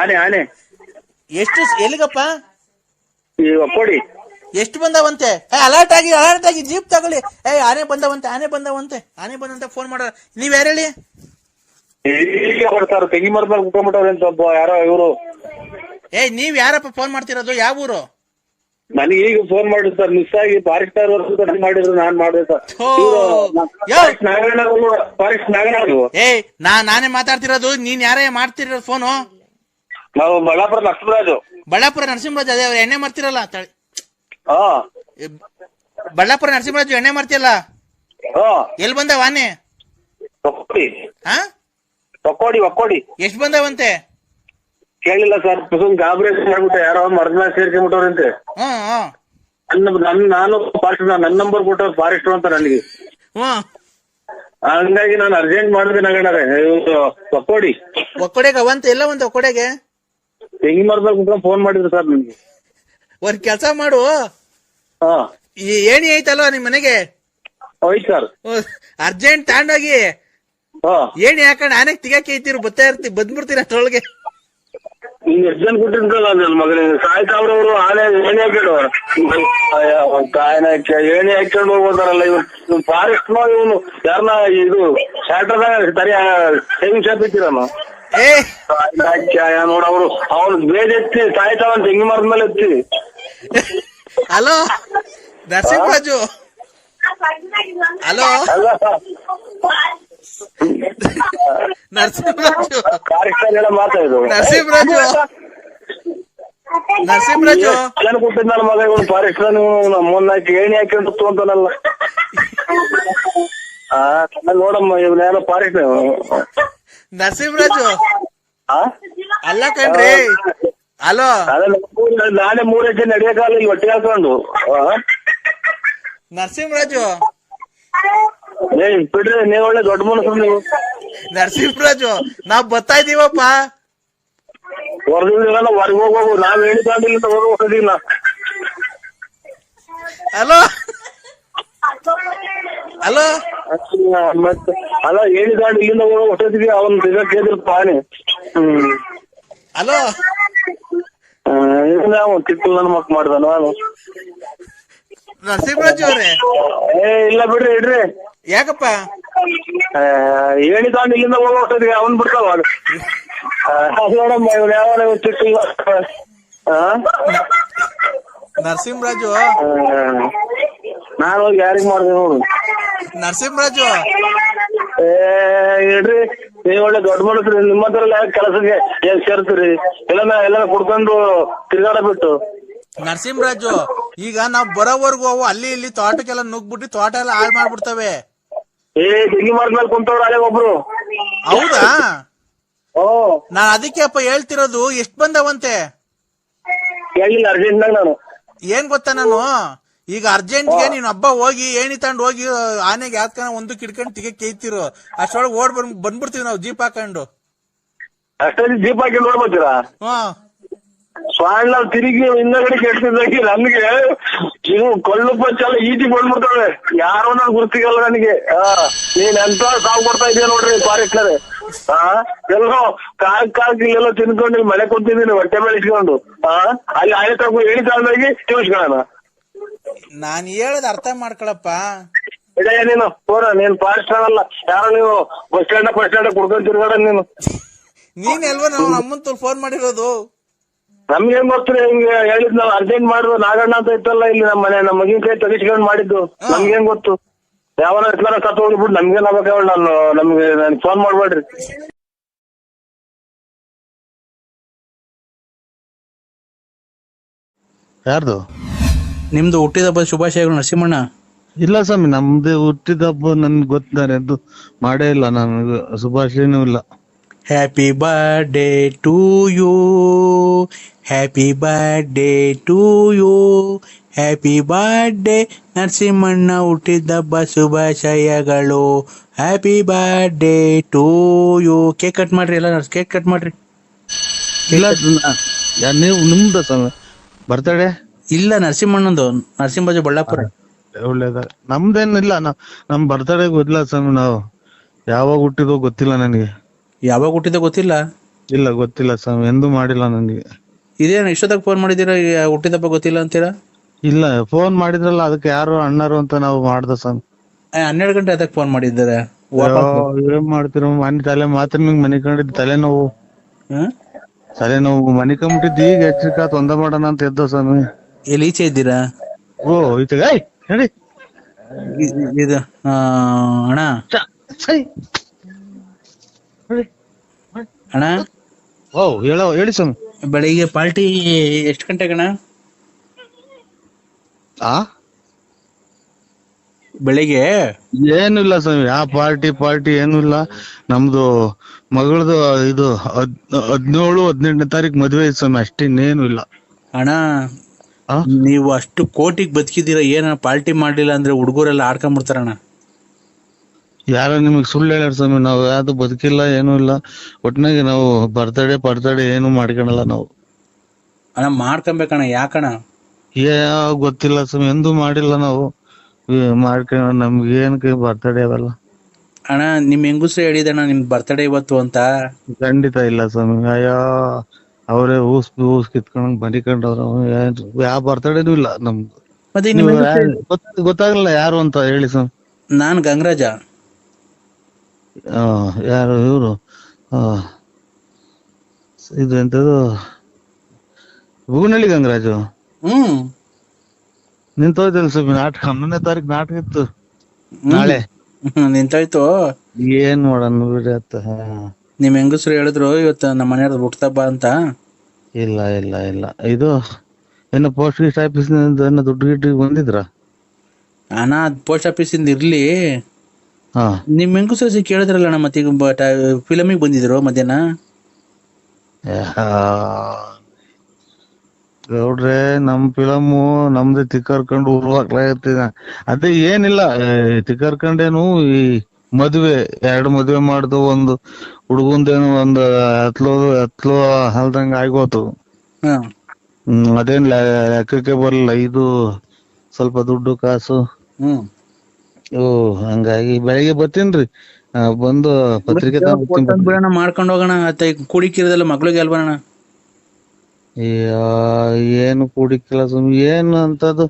ಆನೆ ಆನೆ. ಎಷ್ಟು ಎಲ್ಲಿಗಪ್ಪ? ಈ ಒಕ್ಕೋಡಿ. ಎಷ್ಟು ಬಂದವಂತೆ? ಏ ಅಲರ್ಟ್ ಆಗಿ ಅಲರ್ಟ್ ಆಗಿ ಜೀಪ್ ತಗೊಳ್ಳಿ. ಏ ಆನೆ ಬಂದವಂತೆ ಆನೆ ಬಂದವಂತೆ. ಆನೆ ಬಂದಂತ ಫೋನ್ ಮಾಡೋ ನೀವ್ ಯಾರು ಹೇಳಿ? ತೆಂಗಿ ಮರದ ಕುತ್ಕೊಂಡ್ಬಿಟ್ಟವ್ರೆ ಅಂತ ಒಬ್ಬ ಯಾರೋ ಇವರು. ಏ ನೀವ್ ಯಾರಪ್ಪ ಫೋನ್ ಮಾಡ್ತಿರೋದು? ಯಾವ ಊರು? ನನಗೆ ಈಗ ಫೋನ್ ಮಾಡಿದ್ರು ಸರ್. ಮಿಸ್ ಆಗಿ ಫಾರೆಸ್ಟ್ ನನ್ ಮಾಡಿದ್ರು ನಾನ್ ಮಾಡಿದೆ ಸರ್. ಥೋ. ಯೋ. ಫಾರೆಸ್ಟ್ ನಾಗರಾಜ್ ಫಾರೆಸ್ಟ್ ನಾಗಣ್ಣ ಏ ನಾ ನಾನೇ ಮಾತಾಡ್ತಿರೋದು. ನೀನ್ ಯಾರೇ ಮಾಡ್ತಿರೋ ಫೋನು ನಾವು ಬಳ್ಳಾಪುರ ನರಸಿಂಹರಾಜು. ಬಳ್ಳಾಪುರ ನರಸಿಂಹರಾಜ್ ಅದೇ ಅವ್ರು ಎಣ್ಣೆ ಮಾಡ್ತಿರಲ್ಲ ತಳಿ- ಹಾ. ಏ, ಬಳ್ಳಾಪುರ ನರಸಿಂಹರಾಜು ಎಣ್ಣೆ ಮಾಡ್ತಿಯಲ್ಲ? ಹಾ. ಎಲ್ಲಿ ವಾನೆ ಆನೆ? ಒಕ್ಕೋಡಿ. ಹಾ? ಒಕ್ಕೋಡಿ ಒಕ್ಕೋಡಿ. ಎಷ್ಟು ಬಂದವಂತೆ? ಕೇಳಿಲ್ಲ ಸರ್ ಸುಮ್ ಗಾಬರಿ ಆಗುತ್ತೆ ಯಾರೋ ಮರದ ಮೇಲೆ ಸೇರ್ಕೊಂಡ್ಬಿಟ್ಟವ್ರಂತೆ. ಹ್ಮ್ ಹ್ಮ್ ನನ್ನ ನನ್ ನಾನು ಫಾರೆಸ್ಟ್ ನನ್ನ ನಂಬರ್ ಕೊಟ್ಟವ್ರು ಫಾರೆಸ್ಟ್ ಅಂತ ನನಗೆ. ಹ್ಮ್ ಹಂಗಾಗಿ ನಾನು ಅರ್ಜೆಂಟ್ ಮಾಡಿದೆ ನಗಣರೆ ಇವ್ರು ಒಕ್ಕೋಡಿ. ಒಕ್ಕೋಡೆಗೆ ಅವಂತೆ ಎಲ್ಲ ಒಂದು ಒಕ್ಕಡೆಗೆ? ತೆಂಗಿ ಮರದಲ್ಲಿ ಕುತ್ಕೊಂಡು ಫೋನ್ ಮಾಡಿದ್ರು ಸರ್ ನಿಮ್ಗೆ. ಒಂದ್ ಕೆಲಸ ಮಾಡು. ಹಾ. ಈ ಏಣಿ ಐತಲ್ವಾ ನಿಮ್ ಮನೆಗೆ? ಹೋಯ್ತು ಸರ್ ಅರ್ಜೆಂಟ್ ತಗೊಂಡೋಗಿ. ಹಾ. ಏಣಿ ಹಾಕೊಂಡು ಆನೆಗ್ ತಿಗಕ್ಕೆ ಐತಿರು ಬತ್ತಾ ಇರ್ತಿ ಬಂದ್ಬಿಡ್ತೀರ ಅಷ್ಟ್ರೊಳಗೆ ನೀನ್ ಅರ್ಜೆಂಟ್ ಜನ ನನ್ನ ಮಗನಿಗೆ. ಸಾಯ್ತಾವ್ರವ್ರು ಆನೆ ಏಣಿ ಹಾಕಿಡು ಕಾಯನ ಏಣಿ ಹಾಕೊಂಡು ಹೋಗ್ಬೋದಾರಲ್ಲ ಇವನು ಫಾರೆಸ್ಟ್ ನೋ ಇವನು ಯಾರನ್ನ ಇದು ಸ್ಯಾಟರ್ದಾಗ ಸರಿ ಸೇವಿಂಗ್ ಶಾಪ್ ಇಟ್ಟಿರನು. ಏ! ನೋಡ ಅವರು. ಬೇಜ ಎತ್ತಿ ಸಾಯ್ತಾವ ತೆಂಗಿ ಮರದ ಮೇಲೆ ಎತ್ತಿ? ಹಲೋ? ದರ್ಶನ್ ರಾಜು ಹಲೋ ನರಸಿಂಹರಾಜು? ನರಸಿಂಹರಾಜು? ನರಸಿಂಹರಾಜು? ಜನ ಕೊಟ್ಟಿದ್ದ ಮಗ ಇವನು ಫಾರೆಸ್ಟ್ ಮೊನ್ನಾಕಿ ಏಣಿ ಹಾಕೊಂಡು ಅಂತಾನಲ್ಲ ನೋಡಮ್ಮ ಫಾರೆಸ್ಟ್ ನರಸಿಂಹರಾಜು ಅಲ್ಲ ಕಣ್ರಿ. ಹಲೋ ನಾಳೆ ಮೂರ್- ಹೆಜ್ಜೆ ನಡೆಯಕ್ಕಾಗಲ್ಲ ಇಲ್ಲಿ ಹೊಟ್ಟೆ ಹಾಕೊಂಡು? ನರಸಿಂಹರಾಜು. ಏ ಬಿಡ್ರಿ ನೀವ್ ಒಳ್ಳೆ ದೊಡ್ಡ ಮನಸ್ಸು ನೀವು. ನರಸಿಂಹರಾಜು ನಾವ್ ಬರ್ತಾ ಇದೀವಪ್ಪ. ಹೊರದಿಲ್ಲ ಹೊರಗೆ ಹೋಗ್ಬೋದು ನಾವ್ ಹೇಳಿದಾಂಡಿಲ್ಲ ಹೊರಗೆ ಹೋಗೋದಿಲ್ಲ. Hello hello? ಮತ್ತೆ ಅಲ್ಲ ಹೇಳಿದಾಂಡ್ ಇಲ್ಲಿಂದ ಹೋಗೋ ಹೊಟ್ಟದಿಗೆ ಅವನ್ ಸಿಗಕ್ಕೆ ಹೇಳಿದ್ರು ಆನೆ ಹ್ಮ್. ಹಲೋ? ಇದನ್ನ ಅವನ್ ತಿಪ್ಪಲ್ ನನ್ ಮಕ್ ಮಾಡ್ದ ನಾನು. ನರಸಿಂಹರಾಜು ಅವ್ರೆ? ಏ ಇಲ್ಲ ಬಿಡ್ರಿ ಇಡ್ರಿ. ಯಾಕಪ್ಪ? ಹೇಳಿದಾಂಡ್ ಇಲ್ಲಿಂದ ಹೋಗೋ ಹೊಟ್ಟದಿಗೆ ಅವನ್ ಬಿಡ್ತಾವ ನೋಡಮ್ಮ ಇವ್ನ ಯಾವ ಆ? ನರಸಿಂಹರಾಜು? ನಾನು ಹೋಗಿ ಯಾರಿಗ್ ಮಾಡ್ದೆ ನೋಡು. ನರಸಿಂಹರಾಜು. ಏ ಇಡ್ರಿ ನೀವ್ ಒಳ್ಳೆ ದೊಡ್ಡ ಮನಸ್ರಿ ನಿಮ್ಮ ಹತ್ರ ಕೆಲಸಕ್ಕೆ ಏನ್ ಸೇರ್ತೀರಿ? ಎಲ್ಲ ಎಲ್ಲ ಕುಡ್ಕೊಂಡು ತಿರ್ಗಾಡ ಬಿಟ್ಟು. ನರಸಿಂಹರಾಜು ಈಗ ನಾವ್ ಬರೋವರ್ಗು ಅವು ಅಲ್ಲಿ ಇಲ್ಲಿ ತೋಟಕ್ಕೆಲ್ಲ ನುಗ್ಬಿಟ್ಟು ತೋಟ ಎಲ್ಲ ಹಾಳು ಮಾಡ್ಬಿಡ್ತವೆ. ಏ ತಿಂಗಿ ಮರದ ಮೇಲೆ ಕುಂತವ್ರು ಅಲ್ಲೇ ಒಬ್ರು. ಹೌದಾ? ಓ. ನಾನ್ ಅದಕ್ಕೆ ಅಪ್ಪ ಹೇಳ್ತಿರೋದು ಎಷ್ಟ್ ಬಂದವಂತೆ? ಅರ್ಜೆಂಟ್ನಾಗ ನಾನು. ಏನ್ ಗೊತ್ತಾ ನಾನು? ಈಗ ಅರ್ಜೆಂಟ್ಗೆ ನೀನ್ ಹಬ್ಬ ಹೋಗಿ ಏಣಿ ತಗೊಂಡ್ ಹೋಗಿ ಆನೆಗೆ ಯಾತ್ಕನ ಒಂದು ಕಿಡ್ಕೊಂಡು ತಿಗೆ ಕೇಯ್ತಿರು ಅಷ್ಟೊಳಗೆ ಓಡ್ ಬಂದ್ ಬಂದ್ಬಿಡ್ತೀವಿ ನಾವು ಜೀಪ್ ಹಾಕೊಂಡು. ಅಷ್ಟೊಂದು ಜೀಪ್ ಹಾಕಿ ನೋಡ್ಬೋದಿರಾ ಹಾ. ಸ್ವಾಣ್ ನಾವು ತಿರುಗಿ ಹಿಂದಗಡೆ ಕೆಟ್ಟಿದ್ದಾಗಿ ನನ್ಗೆ ಇವು ಕಳ್ಳು ಪಚ್ಚೆಲ್ಲ ಈಟಿ ಬಂದ್ಬಿಡ್ತಾವೆ. ಯಾರೋ ನನ್ ಗುರ್ತಿಗಲ್ಲ ನನಗೆ. ನೀನ್ ಎಂತ ಸಾವು ಕೊಡ್ತಾ ಇದೀಯ ನೋಡ್ರಿ ಫಾರೆಸ್ಟ್ನರೆ ಹಾ ಎಲ್ಲೋ ಕಾಲ್ ಕಾಲ್ ಇಲ್ಲೆಲ್ಲ ತಿನ್ಕೊಂಡು ಮಳೆ ಕೊಡ್ತಿದ್ದೀನಿ ಹೊಟ್ಟೆ ಮೇಲೆ ಇಟ್ಕೊಂಡು. ಹಾ ಅಲ್ಲಿ ಆಯ್ತು ಎಣಿ ತಗೊಂಡೋಗಿ ಟ್ಯೂಸ್ಕೊಳ್ಳೋಣ ನಾನ್ ಹೇಳದ್ ಅರ್ಥ ಮಾಡ್ಕೊಳಪ್ಪ. ಇಡಯ್ಯ ನೀನು ಫೋನ್ ನೀನ್ ಫಾರೆಸ್ಟ್ ಅಲ್ಲ ಯಾರೋ ನೀವು ಬಸ್ ಸ್ಟ್ಯಾಂಡ್ ಬಸ್ ಸ್ಟ್ಯಾಂಡ್ ಕುಡ್ಕೊಂಡು ತಿರ್ಗಾಡ ನೀನು. ನೀನ್ ಎಲ್ವ ನಾವು ನಮ್ಮಂತ ಫೋನ್ ಮಾಡಿರೋದು? ನಮ್ಗೇನ್ ಗೊತ್ತಿಲ್ಲ ಹಿಂಗ ಹೇಳಿದ್ ನಾವು ಅರ್ಜೆಂಟ್ ಮಾಡಿದ್ರು ನಾಗಣ್ಣ ಅಂತ ಇತ್ತಲ್ಲ ಇಲ್ಲಿ ನಮ್ಮ ಮನೆ ನಮ್ಮ ಮಗಿನ ಕೈ ತೆಗಿಸ್ಕೊಂಡ್ ಮಾಡಿದ್ದು. ನಮ್ಗೇನ್ ಗೊತ್ತು? ಯಾವನ ಇಟ್ಲಾರ ಸತ್ತು ಹೋಗ್ಬಿಟ್ಟು ನಮ್ಗೇನ್ ಆಗ್ಬೇಕು ನಾನು ನಮ್ಗೆ ನನ್ಗೆ ಫೋನ್ ಮಾಡ್ಬೇಡ್ರಿ. ಯಾರ್ದು? ನಿಮ್ದು ಹುಟ್ಟಿದ ಹಬ್ಬದ ಶುಭಾಶಯಗಳು ನರಸಿಂಹಣ್ಣ. ಇಲ್ಲ ಸ್ವಾಮಿ ನಮ್ದು ಹುಟ್ಟಿದ ಹಬ್ಬ ನನ್ಗೆ ಗೊತ್ತಾರೆ ಅದು ಮಾಡೇ ಇಲ್ಲ ನಾನು ಶುಭಾಶಯನೂ ಇಲ್ಲ. Happy birthday to you happy birthday to you happy birthday Narasimhanna ಹುಟ್ಟಿದಬ್ಬ ಶುಭಾಶಯಗಳು happy birthday to you cake cut ಮಾಡ್ರಿ ಎಲ್ಲ ಕೇಕ್ ಕಟ್ ಮಾಡ್ರಿ. ಇಲ್ಲ ನೀವು ನಿಮ್ದು ಸ್ವಾಮಿ ಬರ್ತಡೇ ಇಲ್ಲ ನರಸಿಂಹಣ್ಣಂದು ನರಸಿಂಹಜ ಬಳ್ಳಾಪುರ. ಒಳ್ಳೇದ. ನಮ್ದೇನಿಲ್ಲ ನಮ್ ಬರ್ತಡೇ ಗೊತ್ತಿಲ್ಲ ಸ್ವಾಮಿ ನಾವು ಯಾವಾಗ ಹುಟ್ಟಿದೋ ಗೊತ್ತಿಲ್ಲ ನನಗೆ. ಯಾವಾಗ ಹುಟ್ಟಿದ ಗೊತ್ತಿಲ್ಲ? ಇಲ್ಲ ಗೊತ್ತಿಲ್ಲ ಸ್ವಾಮಿ ಎಂದೂ ಮಾಡಿಲ್ಲ ನನಗೆ. ಇದೇನು ಇಷ್ಟೊತ್ತಾಗ ಫೋನ್ ಮಾಡಿದ್ದೀರಾ? ಈ ಹುಟ್ಟಿದಪ್ಪ ಗೊತ್ತಿಲ್ಲ ಅಂತೀರಾ? ಇಲ್ಲ ಫೋನ್ ಮಾಡಿದ್ರಲ್ಲ ಅದಕ್ಕೆ ಯಾರು ಅಣ್ಣರು ಅಂತ ನಾವು ಮಾಡ್ದೆ ಆ, ಹನ್ನೆರಡು ಗಂಟೆ ಅದಕ್ಕೆ ಫೋನ್ ಮಾಡಿದ್ದಾರೆ? ಏನ್ ಮಾಡ್ತೀರ? ಮನೆ ತಲೆ ಮಾತ್ರ ನಿಂಗ್ ಮನೆ ಕಂಡಿದ್ ತಲೆನೋವು. ಹ್ಮ್? ತಲೆನೋವು ಮನೆ ಕಂಬಿಟ್ಟಿದ್ದು ಈಗ ಎಚ್ಚರಿಕಾ ತೊಂದ ಮಾಡೋಣ ಅಂತ ಎದ್ದ ಸ್ವಾಮಿ. ಎಲ್ಲಿ ಈಚೆ ಇದ್ದೀರಾ? ಓ ಇದು ಏಯ್ ನೋಡಿ. ಇ- ಇ- ಇದು ಆ, ಅಣ್ಣ? ಸೈ ಅಣ್ಣ? ಓ ಹೇಳೋ ಹೇಳಿ ಸ್ವಾಮಿ. ಬೆಳಿಗ್ಗೆ ಪಾರ್ಟಿ ಎಷ್ಟು ಗಂಟೆಗೆ ಅಣ್ಣ? ಆ? ಬೆಳಿಗ್ಗೆ? ಏನು ಇಲ್ಲ ಸ್ವಾಮಿ ಆ ಪಾರ್ಟಿ ಪಾರ್ಟಿ ಏನು ಇಲ್ಲ ನಮ್ದು ಮಗಳದು ಇದು ಹದ್ ಹದಿನೇಳು ಹದಿನೆಂಟನೇ ತಾರೀಕು ಮದ್ವೆ ಐತೆ ಸ್ವಾಮಿ ಅಷ್ಟೇ ಇನ್ನೇನು ಇಲ್ಲ. ಅಣ್ಣ? ನೀವು ಅಷ್ಟು ಕೋಟಿಗೆ ಬದುಕಿದ್ದೀರಾ ಏನ ಪಾರ್ಟಿ ಮಾಡ್ಲಿಲ್ಲ ಅಂದ್ರೆ ಹುಡುಗರೆಲ್ಲ ಆಡ್ಕೊಂಡ್ಬಿಡ್ತಾರಣ್ಣ ಯಾರ ನಿಮಗ್ ಸುಳ್ಳು ಹೇಳ್ಯಾರ ಸ್ವಾಮಿ ನಾವು ಯಾವ್ದು ಬದುಕಿಲ್ಲ ಏನು ಇಲ್ಲ. ಒಟ್ನಾಗೆ ನಾವು ಬರ್ತಡೇ ಪರ್ತಡೆ ಏನು ಮಾಡ್ಕೊಳಲ್ಲ ನಾವು. ಅಣ್ಣ ಮಾಡ್ಕೊಬೇಕಣ್ಣ ಯಾಕಣ್ಣ? ಯಾವ ಗೊತ್ತಿಲ್ಲ ಸ್ವಾಮಿ ಎಂದೂ ಮಾಡಿಲ್ಲ ನಾವು. ಮಾಡ್ಕೊಂಡ ನಮ್ಗೆ ಏನಕ್ಕೆ ಬರ್ತಡೇ ಅವೆಲ್ಲ ಅಣ್ಣ ನಿಮ್ ಹೆಂಗುಸ್ರು ಹೇಳಿದಣ್ಣ ನಿಮ್ ಬರ್ತಡೇ ಇವತ್ತು ಅಂತ. ಖಂಡಿತ ಇಲ್ಲ ಸ್ವಾಮಿ ಅಯ್ಯೋ. ಅವರೇ ಊಸ್ ಊಸ್ ಕಿತ್ಕೊಂಡ್ ಬನಿಕೊಂಡವ್ರು ಯಾವ ಬರ್ತಡೇನು ಇಲ್ಲ ನಮ್ದು. ಮತ್ತೆ ನಿಮ್ ಗೊತ್ತಾಗಲ್ಲ ಯಾರು ಅಂತ ಹೇಳಿ ಸರ್. ನಾನ್ ಗಂಗರಾಜ. ಆ, ಯಾರು ಇವರು? ಇದು ಎಂತದು? ಬುಗುನಳ್ಳಿ ಗಂಗರಾಜು. ಹ್ಮ್. ನಿಂತೋಯ್ತಲ್ಲ ಸ್ವಾಮಿ ನಾಟಕ ಹನ್ನೊಂದನೇ ತಾರೀಕು ನಾಟಕ ಇತ್ತು. ನಾಳೆ. ನಿಂತೋಯ್ತು. ಏನ್ ಮಾಡೋಣ ಬಿಡಿ ಅತ್ತ. ಹಾ. ನಿಮ್ ಹೆಂಗಸ್ರು ಹೇಳಿದ್ರು ಇವತ್ತು ನಮ್ಮ ಮನೆಯವ್ರದ್ದು ಹುಟ್ಟಬ್ಬ ಅಂತ. ಇಲ್ಲ ಇಲ್ಲ ಇಲ್ಲ. ಇದು ಏನು ಪೋಸ್ಟ್ ಗೀಸ್ಟ್ ಆಫೀಸ್ ಏನೋ ದುಡ್ಡು ಗಿಡ್ಡು ಬಂದಿದ್ರ? ಅಣ್ಣ ಪೋಸ್ಟ್ ಆಫೀಸಿಂದ ಇರ್ಲಿ. ಹಾ. ನಿಮ್ ಹೆಂಗಸ್ರು ಕೇಳಿದ್ರಲ್ಲ ನಮ್ಮ ಮತ್ತೆ ಈಗ ಫಿಲಮಿಗೆ ಬಂದಿದ್ರು ಮಧ್ಯಾಹ್ನ. ನೋಡ್ರೆ ನಮ್ ಫಿಲಮು ನಮ್ದೇ ತಿಕ್ಕರ್ಕೊಂಡು ಉರ್ವಾಕ್ಲಾಗತ್ತಿದ ಅದೇ ಏನಿಲ್ಲ ತಿಕ್ಕರ್ಕೊಂಡೇನು ಈ ಮದ್ವೆ ಎರಡು ಮದ್ವೆ ಮಾಡ್ದು ಒಂದು ಹುಡುಗಂದೇನು ಒಂದು ಹತ್ಲೋ ಹತ್ಲೋ ಹಲ್ದಂಗ ಆಗೋತು. ಹಾ. ಹ್ಮ್ ಅದೇನ್ ಲೆ- ಲೆಕ್ಕಕ್ಕೆ ಬರಲ್ಲ ಇದು ಸ್ವಲ್ಪ ದುಡ್ಡು ಕಾಸು. ಹ್ಮ್. ಓ ಹಂಗಾಗಿ ಬೆಳಿಗ್ಗೆ ಬರ್ತೀನ್ರಿ ಆ, ಬಂದು ಪತ್ರಿಕೆ ತಗೊಂಡ್ ಬರ್ತೀನಿ. ಕೊಟ್ಟಂಗ್ ಬಿಡೋಣ ಮಾಡ್ಕೊಂಡು ಹೋಗೋಣ. ಮತ್ತೆ ಕುಡಿಕಿರದಲ್ಲ ಮಕ್ಳಿಗೆ ಅಯ್ಯೋ, ಏನು ಕುಡಿಕಿಲ್ಲ ಸುಮ್ ಏನು ಅಂತದು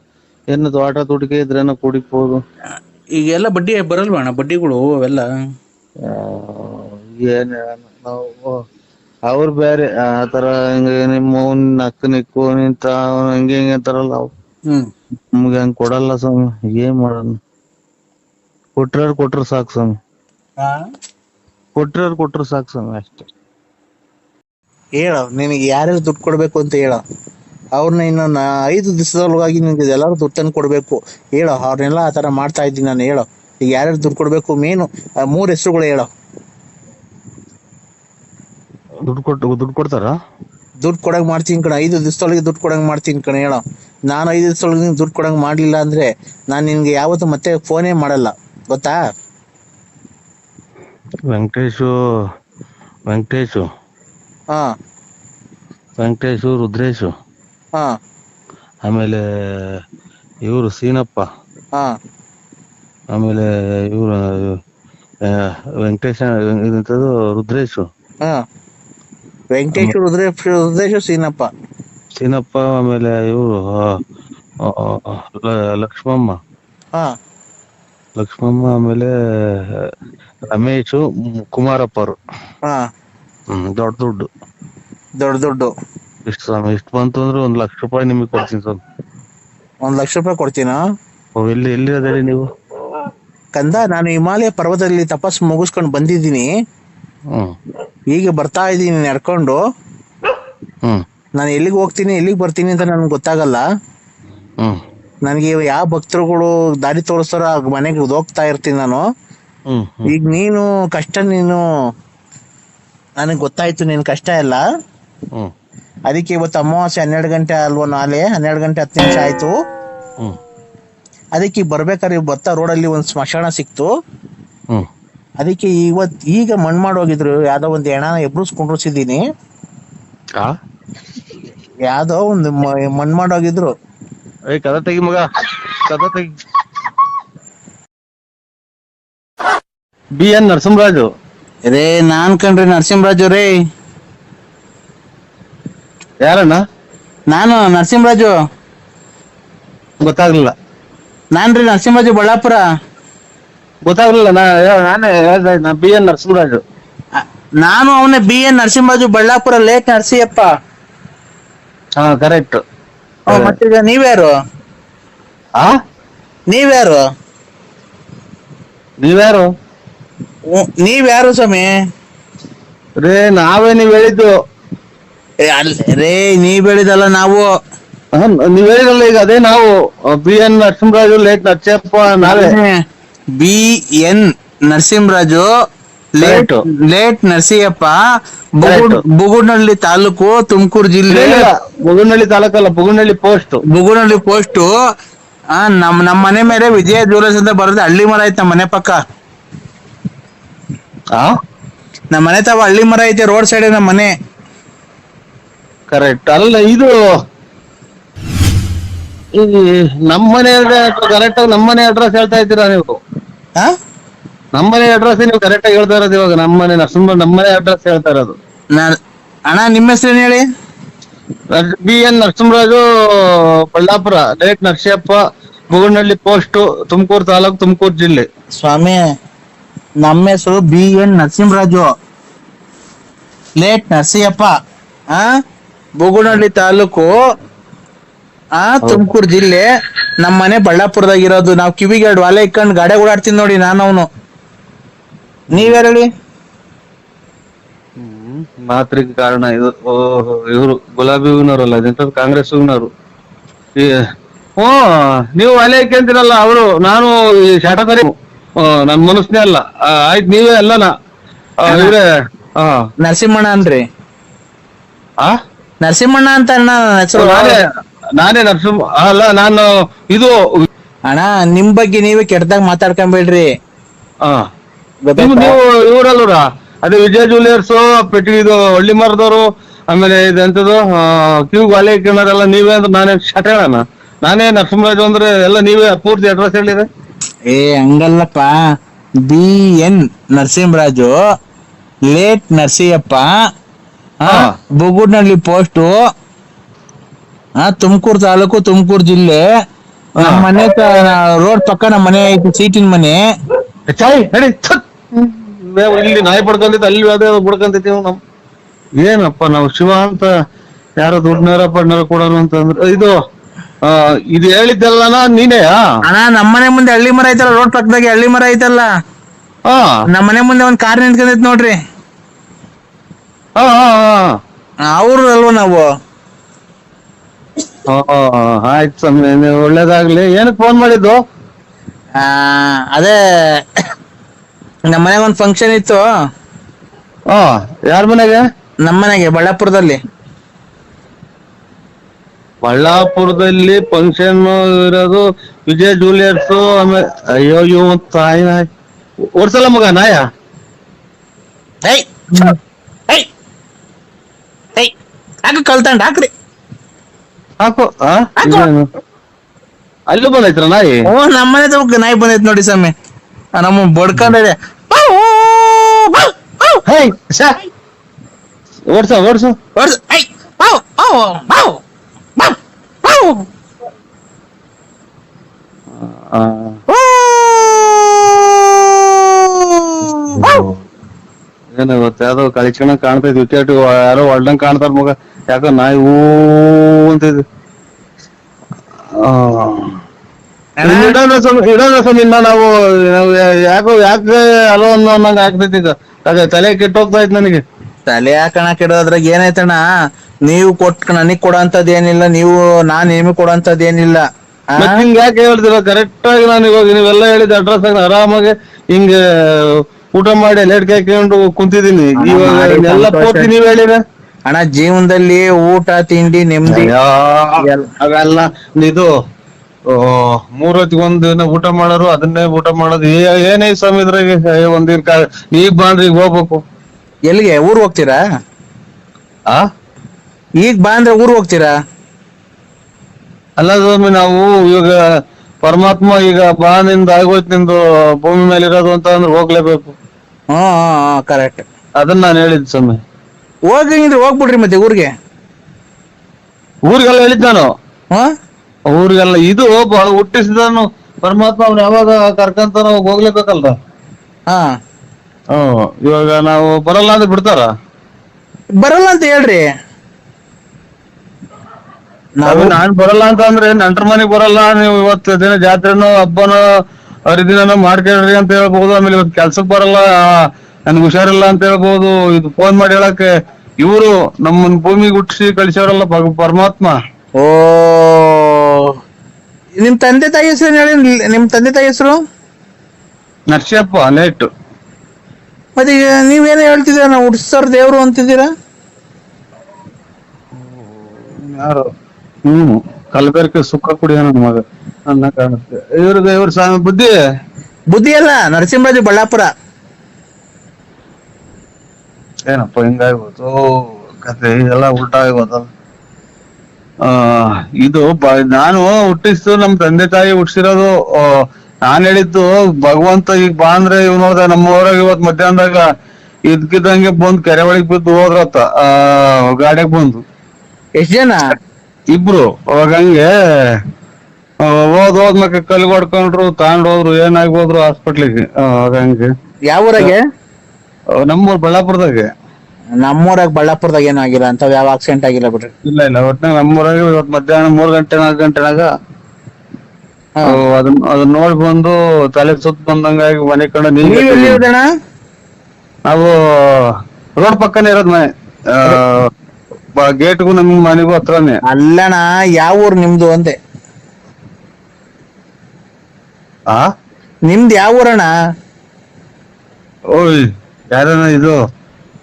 ಏನು ತೋಟ ತುಡಿಕೆ ಇದ್ರೇನ ಕುಡಿಬಹುದು ಈಗ ಎಲ್ಲ ಬಡ್ಡಿ ಬರಲ್ವಾ ಅಣ್ಣ? ಬಡ್ಡಿಗಳು ಅವೆಲ್ಲ? ಏನ್ ನಾವು ಅವ್ರು ಬೇರೆ ಆತರ ಹಿಂಗ ನಿಮ್ಮ ನಿಕ್ಕು ನಿಂತ ಅವ್ನು ಹಂಗೆ ಹಿಂಗೆ ಅಂತಾರಲ್ಲ ಅವ್ ಹ್ಮ್. ನಮ್ಗೆ ಹಂಗ್ ಕೊಡಲ್ಲ ಸ್ವಾಮಿ ಏನ್ ಮಾಡೋಣ ಕೊಟ್ರ ಕೊಟ್ರ ಸಾಕು ಸ್ವಾಮಿ. ಕೊಟ್ರ ಕೊಟ್ರ ಸಾಕು ಸ್ವಾಮಿ ಅಷ್ಟೇ. ಹೇಳ ನಿನಗೆ ಯಾರ್ಯಾರು ದುಡ್ಡು ಕೊಡ್ಬೇಕು ಅಂತ ಹೇಳ. ಅವ್ರನ್ನ ಇನ್ನೊಂದು ಐದು ದಿವಸದೊಳಗಾಗಿ ನಿಮ್ಗೆ ಎಲ್ಲರೂ ದುಡ್ಡು ತಂದು ಕೊಡ್ಬೇಕು. ಹೇಳೋ ಅವ್ರನ್ನೆಲ್ಲ ಆ ಥರ ಮಾಡ್ತಾ ಇದ್ದೀನಿ ನಾನು ಹೇಳೋ. ಈಗ ಯಾರ್ಯಾರು ದುಡ್ಡು ಕೊಡ್ಬೇಕು ಮೇನು ಮೂರು ಹೆಸರುಗಳು ಹೇಳೋ. ದುಡ್ಡು ಕೊಟ್ಟು ದುಡ್ಡು ಕೊಡ್ತಾರ? ದುಡ್ಡು ಕೊಡಂಗ್ ಮಾಡ್ತೀನಿ ಕಣ ಐದು ದಿವಸದೊಳಗೆ ದುಡ್ಡು ಕೊಡಂಗೆ ಮಾಡ್ತೀನಿ ಕಣ ಹೇಳೋ. ನಾನು ಐದು ದಿವಸದೊಳಗೆ ನಿಂಗೆ ದುಡ್ಡು ಕೊಡಂಗೆ ಮಾಡಲಿಲ್ಲ ಅಂದ್ರೆ ನಾನು ನಿನ್ಗೆ ಯಾವತ್ತೂ ಮತ್ತೆ ಫೋನೇ ಮಾಡಲ್ಲ ಗೊತ್ತಾ? ವೆಂಕಟೇಶು ವೆಂಕಟೇಶು. ಹಾಂ. ವೆಂಕಟೇಶು ರುದ್ರೇಶು. ಹಾ. ಆಮೇಲೆ ಇವರು ಸೀನಪ್ಪ. ಹಾ. ಆಮೇಲೆ ಇವರು ವೆಂಕಟೇಶ ಇದಂತದ್ದು ರುದ್ರೇಶು. ಹಾ. ವೆಂಕಟೇಶ್ ರುದ್ರೇಶ್ ರುದ್ರೇಶ್ ಸೀನಪ್ಪ. ಸೀನಪ್ಪ ಆಮೇಲೆ ಇವರು ಲಕ್ಷ್ಮಮ್ಮ. ಹಾ. ಲಕ್ಷ್ಮಮ್ಮ ಆಮೇಲೆ ರಮೇಶು ಕುಮಾರಪ್ಪ ಕುಮಾರಪ್ಪರು. ಹಾ. ಹ್ಮ್ ದೊಡ್ಡ ದುಡ್ಡು. ದೊಡ್ಡ ದೊಡ್ಡ. ಇಷ್ಟು ಸ್ವಾಮಿ ಇಷ್ಟು ಬಂತು ಅಂದ್ರೆ ಒಂದ್ ಲಕ್ಷ ರೂಪಾಯಿ ನಿಮಗೆ ಕೊಡ್ತೀನಿ ಸ್ವಾಮಿ ಒಂದ್ ಲಕ್ಷ ರೂಪಾಯಿ ಕೊಡ್ತೀನಾ? ಓ, ಎಲ್ಲಿ ಎಲ್ಲಿ ಅದೇಳಿ ನೀವು? ಕಂದ ನಾನು ಹಿಮಾಲಯ ಪರ್ವತದಲ್ಲಿ ತಪಸ್ಸು ಮುಗಿಸ್ಕೊಂಡು ಬಂದಿದ್ದೀನಿ. ಹ್ಞೂ ಈಗ ಬರ್ತಾ ಇದ್ದೀನಿ ನಡ್ಕೊಂಡು. ನಾನು ಎಲ್ಲಿಗೆ ಹೋಗ್ತೀನಿ ಎಲ್ಲಿಗೆ ಬರ್ತೀನಿ ಅಂತ ನನಗೆ ಗೊತ್ತಾಗಲ್ಲ. ನನಗೆ ಯಾವ ಭಕ್ತರುಗಳು ದಾರಿ ತೋರಿಸ್ತಾರೋ ಆ ಮನೆಗೆ ಹೋಗ್ತಾ ಇರ್ತೀನಿ ನಾನು. ಹ್ಞೂ ಈಗ ನೀನು ಕಷ್ಟ ನೀನು ನನಗೆ ಗೊತ್ತಾಯ್ತು ನಿನ್ ಕಷ್ಟ ಎಲ್ಲ. ಅದಕ್ಕೆ ಇವತ್ತು ಅಮಾವಾಸ್ಯ ಹನ್ನೆರಡು ಗಂಟೆ ಅಲ್ವೋ ನಾಳೆ? ಹನ್ನೆರಡು ಗಂಟೆ ಹತ್ತು ನಿಮಿಷ ಆಯ್ತು. ಅದಕ್ಕೆ ಬರ್ಬೇಕಾದ್ರೆ ರೋಡ್ ರೋಡಲ್ಲಿ ಒಂದು ಸ್ಮಶಾನ ಸಿಕ್ತು. ಅದಕ್ಕೆ ಇವತ್ ಈಗ ಮಣ್ಣು ಮಾಡಿ ಹೋಗಿದ್ರು. ಯಾವ್ದೋ ಒಂದು ಹೆಣನ ಎಬ್ರುಸ್ಕೊಂಡಿಸಿದೀನಿ ಆ? ಯಾವ್ದೋ ಒಂದು ಮ- ಮಣ್ ಮಾಡಿ ಹೋಗಿದ್ರು. ಏಯ್ ಕದ ತೆಗಿ ಮಗ. ಕದ ತೆಗಿ. B N Narasimharaju. ರೇ ನಾನ್ ಕಣ್ರಿ ನರಸಿಂಹರಾಜು ರೇ. ಯಾರಣ್ಣ? ನಾನು ನರಸಿಂಹರಾಜು. ಗೊತ್ತಾಗ್ಲಿಲ್ಲ. ನಾನ್ರಿ ನರಸಿಂಹರಾಜು ಬಳ್ಳಾಪುರ. ಗೊತ್ತಾಗ್ಲಿಲ್ಲ ನಾ ನಾನೇ ಹೇಳ್ದೆ ನಾ ಬಿ ಎನ್ ನರಸಿಂಹರಾಜು. ನಾನು ಅವನೇ B N Narasimharaju Ballapura late Narasiyappa. ಹಾ ಕರೆಕ್ಟ್. ಓ, ಮತ್ತೀಗ ನೀವ್ಯಾರು? ಆ? ನೀವ್ಯಾರು? ನೀವ್ಯಾರು? ಓ, ನೀವ್ಯಾರು ಸ್ವಾಮಿ? ರೇ ನಾವೇ ನೀವ್ ಹೇಳಿದ್ದು. ರೇ ನೀ ಹೇಳಿದಲ್ಲ ನಾವು. ನೀವ್ ಹೇಳಿರಲ್ಲ ಈಗ ಅದೇ ನಾವು B N Narasimharaju late Narasappa ನಾವೇ. B N Narasimharaju late late ಬುಗುಡ್ Correct. Taluk Tumakuru ಜಿಲ್ಲೆ. ಬುಗುನಹಳ್ಳಿ ತಾಲೂಕಲ್ಲ ಬುಗುನಹಳ್ಳಿ ಪೋಸ್ಟ್ ಬುಗುನಹಳ್ಳಿ ಪೋಸ್ಟ್ ಆ ನಮ್ ನಮ್ ಮನೆ ಮೇಲೆ ವಿಜಯ ಜ್ಯುವೆಲರ್ಸ್ ಅಂತ ಬರೋದು ಹಳ್ಳಿ ಮರ ಐತೆ ನಮ್ಮ ಮನೆ ಪಕ್ಕ. ನಮ್ಮ ಮನೆ ತಾವ ಹಳ್ಳಿ ಮರ ಐತೆ ರೋಡ್ ಸೈಡ್ ನಮ್ಮ ಮನೆ. ಕರೆಕ್ಟ್ ಅಲ್ಲ ಇದು ಈ ನಮ್ಮನೆ ಕರೆಕ್ಟ್ ಆಗಿ ನಮ್ಮನೆ ಅಡ್ರೆಸ್ ಹೇಳ್ತಾ ಇದ್ದೀರಾ ನೀವು? ನಮ್ಮ ನಮ್ಮನೆ ಅಡ್ರೆಸ್ ನೀವು ಕರೆಕ್ಟ್ ಆಗಿ ಹೇಳ್ತಾ ಇರೋದು ಇವಾಗ ನಮ್ಮನೆ ನರಸಿಂಹ ನಮ್ಮನೆ ಅಡ್ರೆಸ್ ಹೇಳ್ತಾ ಇರೋದು. ಅಣ್ಣ ನಿಮ್ಮ ಹೆಸರೇನು ಹೇಳಿ? B N Narasimharaju Ballapura direct Narasiyappa Bugunahalli post Tumakuru taluk Tumakuru ಜಿಲ್ಲೆ. ಸ್ವಾಮಿ ನಮ್ಮ ಹೆಸರು B N Narasimharaju. Late Narasiyappa ಆ ಬುಗುನಹಳ್ಳಿ ತಾಲೂಕು ಆ ತುಮಕೂರು ಜಿಲ್ಲೆ ನಮ್ಮ ಮನೆ ಬಳ್ಳಾಪುರದಾಗ ಇರೋದು ನಾವು ಕಿವಿಗೆ ಎರಡು ವಾಲೆ ಇಕ್ಕೊಂಡು ಗಾಡಿ ಓಡಾಡ್ತೀನಿ ನೋಡಿ ನಾನು ಅವನು ಹೇಳಿ ಮಾತ್ರಿಗೆ ಕಾರಣ ಇದು. ಇವರು ಗುಲಾಬಿ ಹೂವಿನವರಲ್ಲ ಅದೆಂತ ಕಾಂಗ್ರೆಸ್ ಹೂವಿನವರು? ಹ್ಞೂ ನೀವು ಅಲೆ ಇಕ್ಕಂತೀರಲ್ಲ ಅವರು ನಾನು ಈ ಶಾಟಕರಿ ನನ್ ಮನಸ್ನೇ ಅಲ್ಲ. ಆಯ್ತು ನೀವೇ ಅಲ್ಲನ? ಇವ್ರೆ ಹಾ ನರಸಿಂಹಣ್ಣ ಅನ್ರಿ. ಆ? ನರಸಿಂಹಣ್ಣ ಅಂತ ಅಣ್ಣ ನನ್ನ ಹೆಸರು. ನಾನೇ ನಾನೇ ನರಸಿಂಹ ಅಲ್ಲ ನಾನು ಇದು ಅಣ್ಣ ನಿಮ್ ಬಗ್ಗೆ ನೀವೇ ಕೆಟ್ಟದಾಗ ಮಾತಾಡ್ಕೊಂಬೇಡ್ರಿ. ಆ? ನೀವು ನೀವು ಅದೇ ವಿಜಯ ಜ್ಯುವೆಲರ್ಸ್ ಪೆಟ್ಟಿ ಇದು ಹಳ್ಳಿ ಮರದವರು ಆಮೇಲೆ ಇದೆಂತದು ಕ್ಯೂ ಗಾಲಿ ಕಿಣರೆಲ್ಲ ನೀವೇ ಅಂದ್ರೆ ನಾನೇ ಶಟ್ ಹೇಳಣ ನಾನೇ ನರಸಿಂಹರಾಜು ಅಂದ್ರೆ ಎಲ್ಲ ನೀವೇ ಪೂರ್ತಿ ಅಡ್ರೆಸ್ ಹೇಳಿದ್ರೆ? ಏ ಹಂಗಲ್ಲಪ್ಪ. B N Narasimharaju late Narasiyappa Bugudnahalli post ಆ ತುಮಕೂರು ತಾಲೂಕು ತುಮಕೂರು ಜಿಲ್ಲೆ ನಮ್ಮ. ಮನೆ ರೋಡ್ ಪಕ್ಕ ನಮ್ಮ ಮನೆ ಐತಿ ಸೀಟಿನ ಮನೆ. ಚಾಯ್ ನಡಿ ಥತ್. ನಾವು ಇಲ್ಲಿ ನಾಯಿ ಅಲ್ಲಿ ಅದೇ ಬಿಡ್ಕೊಂತಿದ್ದೀವಿ ನಮ್. ಏನಪ್ಪ ನಾವು ಶಿವ ಅಂತ ಯಾರೋ ದುಡ್ಡನಾರ ಪಡ್ನಾರ ಕೊಡೋನು ಅಂತಂದ್ರೆ ಇದು ಆ, ಇದು ಹೇಳಿದ್ದಲ್ಲ ನೀನೇ ಅಣ್ಣ ನಮ್ಮ ಮನೆ ಮುಂದೆ ಹಳ್ಳಿ ಮರ ಐತಲ್ಲ ರೋಡ್ ಪಕ್ಕದಾಗೆ ಹಳ್ಳಿ ಮರ ಐತಲ್ಲ. ಹಾ. ನಮ್ಮ ಮನೆ ಮುಂದೆ ಒಂದ್ ಕಾರ್ ನಿಂತ್ಕೊಂಡೈತಿ ನೋಡ್ರಿ. ಅವ್ರು ಅಲ್ವ ನಾವು? ಆಯ್ತು ಸ್ವಾಮಿ ನೀವು ಒಳ್ಳೇದಾಗ್ಲಿ. ಏನಕ್ಕೆ ಫೋನ್ ಮಾಡಿದ್ದು? ಆ, ಅದೇ ನಮ್ಮ ಮನೆಗೆ ಒಂದು ಫಂಕ್ಷನ್ ಇತ್ತು. ಯಾರ ಮನೆಗೆ? ನಮ್ಮ ಮನೆಗೆ ಬಳ್ಳಾಪುರದಲ್ಲಿ. ಬಳ್ಳಾಪುರದಲ್ಲಿ ಫಂಕ್ಷನ್ ಇರೋದು ವಿಜಯ್ ಜೂಲಿಯರ್ಸ್ ಆಮೇಲೆ ಅಯ್ಯೋ ಇವ್ ತಾಯಿ ನಾಯ್. ಓಡ್ಸಲ್ಲ ಮಗ ನಾಯ? ಏಯ್ ಏಯ್ ಹಾಕು ಕಲ್ತಂಡ್ ಹಾಕ್ರಿ. ಹಾಕು ಆ? ಹಾಕು. ಇದೇನು? ಅಲ್ಲೂ ಬಂದೈತ್ರ ನಾಯಿ? ಓ ನಮ್ಮ ಮನೆ ತವಕ ನಾಯಿ ಬಂದೈತ್ ನೋಡಿ ಸ್ವಾಮಿ. ಆ, ನಮ್ಮ ಬಡ್ಕೊಂಡಿದೆ ಹೇ ಓ ಓಡ್ಸ ಓಡ್ಸು. ಆ, ಏನು ಅದು ಯಾವ್ದೋ ಕಾಣ್ತಾ ಇದ್ವಿ. ವಿಕೆಟ್ ಯಾರೋ ಹೊಡ್ದಂಗ್ ಕಾಣ್ತಾರ ಮಗ. ಯಾಕ ನಾಯಿ ಊ ಅಂತಿದ್ವಿ ಇಡೋಣ ಸ್ವಾಮಿ ಇಡೋಣ ಸ್ವಾಮಿ ಇನ್ನ ನಾವು ಯಾಕೋ ಯಾಕೆ ಅಲೋ ಅನ್ನೋ ಅನ್ನಂಗ್ ಆಗ್ತೈತಿ ಈಗ. ಅದೇ ತಲೆ ಕೆಟ್ಟೋಗ್ತಾ ಇತ್ತು ನನಗೆ. ತಲೆ ಯಾಕಣ ಕೆಡೋದ್ರಾಗ ಏನಾಯ್ತಣ್ಣ? ನೀವು ಕೊಟ್ ನನಗ್ ಕೊಡೋಂಥದ್ದು ಏನಿಲ್ಲ ನೀವು ನಾನ್ ನಿಮಗೆ ಕೊಡೋಂಥದ್ದು ಏನಿಲ್ಲ. ಹಿಂಗ್ ಯಾಕೆ ಹೇಳ್ತೀರ ಕರೆಕ್ಟ್ ಆಗಿ ನಾನು ಇವಾಗ ನೀವೆಲ್ಲ ಹೇಳಿದ ಅಡ್ರೆಸ್ ಆಗಿ ಆರಾಮಾಗಿ ಹಿಂಗ ಊಟ ಮಾಡಿ ಲೇಟ್ ಕಾಯ್ಕೊಂಡು ಕುಂತಿದೀನಿ ಹಾ, ಇವಾಗ ಎಲ್ಲ. ಪೂರ್ತಿ ನೀವ್ ಹೇಳಿರ? ಅಣ್ಣ ಜೀವನದಲ್ಲಿ ಊಟ ತಿಂಡಿ ನೆಮ್ಮದಿ. ಅವೆಲ್ಲ ಇದು ಆ, ಮೂರ್ ಹೊತ್ತಿಗೆ ಒಂದ್ ದಿನ ಊಟ ಮಾಡೋರು ಅದನ್ನೇ ಊಟ ಮಾಡೋದು. ಏನೇ ಸ್ವಾಮಿ ಇದ್ರಾಗ ಒಂದಿನ ಈಗ ಬಾಂದ್ರೆ ಈಗ ಹೋಗ್ಬೇಕು. ಎಲ್ಲಿಗೆ ಊರ್ ಹೋಗ್ತೀರಾ? ಆ? ಈಗ ಬಾಂದ್ರೆ ಊರ್ ಹೋಗ್ತೀರಾ? ಅಲ್ಲ ಸ್ವಾಮಿ ನಾವು ಇವಾಗ ಪರಮಾತ್ಮ ಈಗ ಬಾನಿಂದ ಆಗೋಯ್ತು ನಿಂದು ಭೂಮಿ ಮೇಲೆ ಇರೋದು ಅಂತ ಅಂದ್ರೆ ಹೋಗ್ಲೇಬೇಕು. ಹ್ಮ್ ಕರೆಕ್ಟ್ ಅದನ್ನ ನಾನು ಹೇಳಿದ್ ಸ್ವಾಮಿ. ಹೋಗಿದ್ರೆ ಹೋಗ್ಬಿಡ್ರಿ ಮತ್ತೆ ಊರಿಗೆ. ಊರಿಗೆಲ್ಲ ಹೇಳಿದ್ ನಾನು. ಹಾ? ಊರಿಗೆಲ್ಲ ಇದು ಬಹಳ ಹುಟ್ಟಿಸಿದನು ಪರಮಾತ್ಮ ಅವ್ನು ಯಾವಾಗ ಕರ್ಕಂತ ನಾವು ಹೋಗ್ಲೇಬೇಕಲ್ರ? ಹಾ. ಹ್ಮ್ ಇವಾಗ ನಾವು ಬರಲ್ಲ ಅಂದ್ರೆ ಬಿಡ್ತಾರ? ಬರಲ್ಲ ಅಂತ ಹೇಳ್ರಿ. ನಾವು ನಾನ್ ಬರಲ್ಲ ಅಂತ ಅಂದ್ರೆ ನೆಂಟ್ರ ಮನೆಗ್ ಬರಲ್ಲ ನೀವು ಇವತ್ತು ದಿನ ಜಾತ್ರೆನೋ ಹಬ್ಬನೋ ಹರಿದಿನನೋ ಮಾಡ್ಕೊಳ್ರಿ ಅಂತ ಹೇಳ್ಬಹುದು ಆಮೇಲೆ ಇವತ್ತು ಕೆಲ್ಸಕ್ಕೆ ಬರಲ್ಲ ನನ್ಗೆ ಹುಷಾರಿಲ್ಲ ಅಂತ ಹೇಳ್ಬಹುದು ಇದು ಫೋನ್ ಮಾಡಿ ಹೇಳಕ್ಕೆ ಇವರು ನಮ್ಮನ್ ಭೂಮಿಗೆ ಹುಟ್ಟಿಸಿ ಕಳಿಸೋರಲ್ಲ ಪರಮಾತ್ಮ. ಓ ನಿಮ್ ತಂದೆ ತಾಯಿ ಹೆಸರು ಹೇಳಿ ನಿಮ್ ತಂದೆ ತಾಯಿ ಹೆಸರು? ನರ್ಸಿಯಪ್ಪ ಲೇಟ್. ಮತ್ತೆ ಈಗ ಹೇಳ್ತಿದ್ದೀರ ಹೇಳ್ತಿದ್ದೀರಾ ನಾವು ಹುಟ್ಟಿಸೋರ್ ದೇವ್ರು ಅಂತಿದ್ದೀರಾ? ಯಾರು ಹ್ಮ್. ಕಲಬೆರಕೆ ಸುಖ ಕುಡಿಯ ನನ್ನ ಮಗ. ನನ್ನ ಕಾಣುತ್ತೆ ಇವ್ರಿಗೆ ಇವ್ರ ಸ್ವಾಮಿ ಬುದ್ಧಿ? ಬುದ್ಧಿ ಅಲ್ಲ ನರಸಿಂಹಜಿ ಬಳ್ಳಾಪುರ. ಏನಪ್ಪ ಹಿಂಗಾಗ್ಬೋದು ಕತೆ ಇದೆಲ್ಲ ಉಲ್ಟಾ ಆಗ್ಬೋದಲ್ಲ ಆ ಇದು ನಾನು ಹುಟ್ಟಿಸ್ತು ನಮ್ ತಂದೆ ತಾಯಿ ಹುಟ್ಟಿಸಿರೋದು. ನಾನ್ ಹೇಳಿದ್ದು ಭಗವಂತ ಈಗ ಬಾ ಅಂದ್ರೆ ಇವ್ ನೋಡ್ದ ನಮ್ಮ ಊರಾಗ ಇವತ್ ಮಧ್ಯಾಹ್ನದಾಗ ಇದ್ಕಿದ್ದಂಗೆ ಬಂದ್ ಕೆರೆ ಒಳಗ್ ಬಿದ್ದು ಹೋದ್ರತ್ತ. ಆ ಗಾಡಿಯಾಗ ಬಂದು. ಎಷ್ಟ್ ಜನ? ಇಬ್ರು. ಅವಾಗ ಹಂಗೆ ಹೋದ್ ಹೋದ್ ಮಕ್ಕ ಕಲ್ಲು ಹೊಡ್ಕೊಂಡ್ರು ತಾಂಡ್ ಹೋದ್ರು ಏನಾಗ್ಬೋದ್ರು ಹಾಸ್ಪಿಟ್ಲಿಗೆ. ಅವಾಗ ಹಂಗೆ. ಯಾವ ಊರಾಗೆ? ನಮ್ಮೂರ್ ಬಳ್ಳಾಪುರದಾಗೆ. ನಮ್ಮೂರಾಗ ಬಳ್ಳಾಪುರದಾಗ ಏನೂ ಆಗಿಲ್ಲ ಅಂತ ಯಾವ ಆಕ್ಸಿಡೆಂಟ್ ಆಗಿಲ್ಲ ಬಿಡ್ರಿ. ಇಲ್ಲ ಇಲ್ಲ ಒಟ್ನಾಗ ನಮ್ಮೂರಾಗ ಇವತ್ ಮಧ್ಯಾಹ್ನ ಮೂರ್ ಗಂಟೆ ನಾಲ್ಕು ಗಂಟೆನಾಗ ಹಾ. ಅದನ್ನ ಅದನ್ನ ನೋಡಿ ಬಂದು ತಲೆ ಸುತ್ತ ಬಂದಂಗಾಗಿ ಮನೆ ಕಡೆ ನೀವ್ ಎಲ್ಲಿ ನೀರು ಇರೋದಣ್ಣ? ನಾವು ರೋಡ್ ಪಕ್ಕನೇ ಇರೋದ್ ಮನೆ. ಗೇಟ್ಗೂ ನಮ್ಗೆ ಮನೆಗೂ ಹತ್ರನೇ. ಅಲ್ಲಣ್ಣ ಯಾವ ಊರ್ ನಿಮ್ದು ಅಂದೆ? ಆ? ನಿಮ್ದು ಯಾವ ಊರಣ್ಣ? ಓಯ್ ಯಾರನ ಇದು?